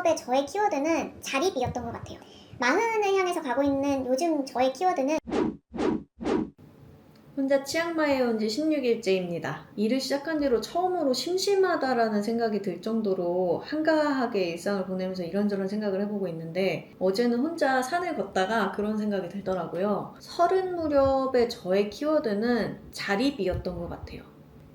무렵의 저의 키워드는 자립이었던 것 같아요. 마흔을 향해서 가고 있는 요즘 저의 키워드는 혼자 치앙마이에 온 지 16일째입니다. 일을 시작한 뒤로 처음으로 심심하다라는 생각이 들 정도로 한가하게 일상을 보내면서 이런저런 생각을 해보고 있는데 어제는 혼자 산을 걷다가 그런 생각이 들더라고요. 서른 무렵의 저의 키워드는 자립이었던 것 같아요.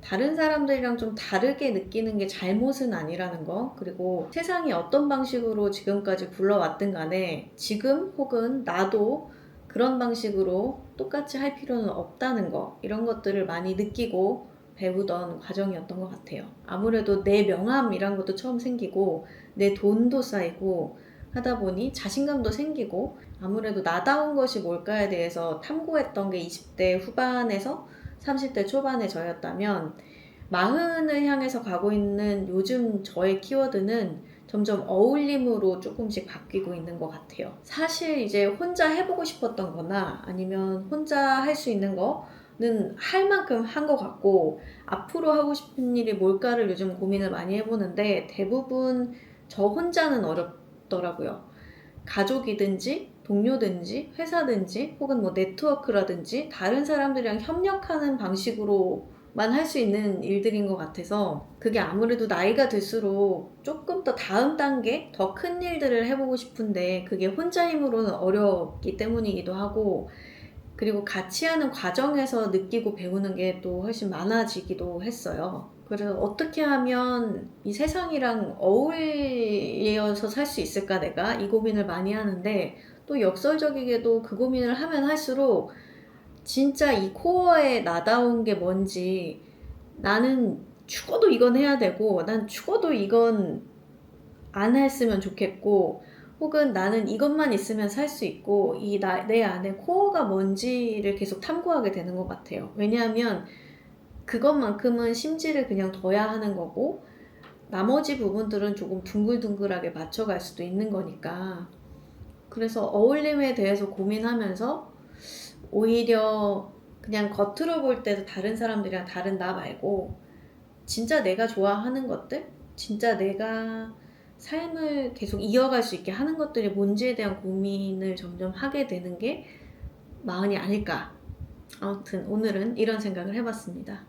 다른 사람들이랑 좀 다르게 느끼는 게 잘못은 아니라는 거, 그리고 세상이 어떤 방식으로 지금까지 굴러왔든 간에 지금 혹은 나도 그런 방식으로 똑같이 할 필요는 없다는 거, 이런 것들을 많이 느끼고 배우던 과정이었던 것 같아요. 아무래도 내 명함이란 것도 처음 생기고, 내 돈도 쌓이고, 하다 보니 자신감도 생기고, 아무래도 나다운 것이 뭘까에 대해서 탐구했던 게 20대 후반에서 30대 초반의 저였다면, 마흔을 향해서 가고 있는 요즘 저의 키워드는 점점 어울림으로 조금씩 바뀌고 있는 것 같아요. 사실 이제 혼자 해보고 싶었던 거나 아니면 혼자 할 수 있는 거는 할 만큼 한 것 같고 앞으로 하고 싶은 일이 뭘까를 요즘 고민을 많이 해보는데 대부분 저 혼자는 어렵더라고요. 가족이든지 동료든지 회사든지 혹은 뭐 네트워크라든지 다른 사람들이랑 협력하는 방식으로 만 할 수 있는 일들인 것 같아서 그게 아무래도 나이가 들수록 조금 더 다음 단계 더 큰 일들을 해보고 싶은데 그게 혼자 힘으로는 어렵기 때문이기도 하고 그리고 같이 하는 과정에서 느끼고 배우는 게 또 훨씬 많아지기도 했어요. 그래서 어떻게 하면 이 세상이랑 어울려서 살 수 있을까 내가 이 고민을 많이 하는데 또 역설적이게도 그 고민을 하면 할수록 진짜 이 코어에 나다운 게 뭔지 나는 죽어도 이건 해야 되고 난 죽어도 이건 안 했으면 좋겠고 혹은 나는 이것만 있으면 살 수 있고 이 내 안에 코어가 뭔지를 계속 탐구하게 되는 것 같아요. 왜냐하면 그것만큼은 심지를 그냥 둬야 하는 거고 나머지 부분들은 조금 둥글둥글하게 맞춰갈 수도 있는 거니까 그래서 어울림에 대해서 고민하면서 오히려 그냥 겉으로 볼 때도 다른 사람들이랑 다른 나 말고 진짜 내가 좋아하는 것들 진짜 내가 삶을 계속 이어갈 수 있게 하는 것들이 뭔지에 대한 고민을 점점 하게 되는 게 마흔이 아닐까 아무튼 오늘은 이런 생각을 해봤습니다.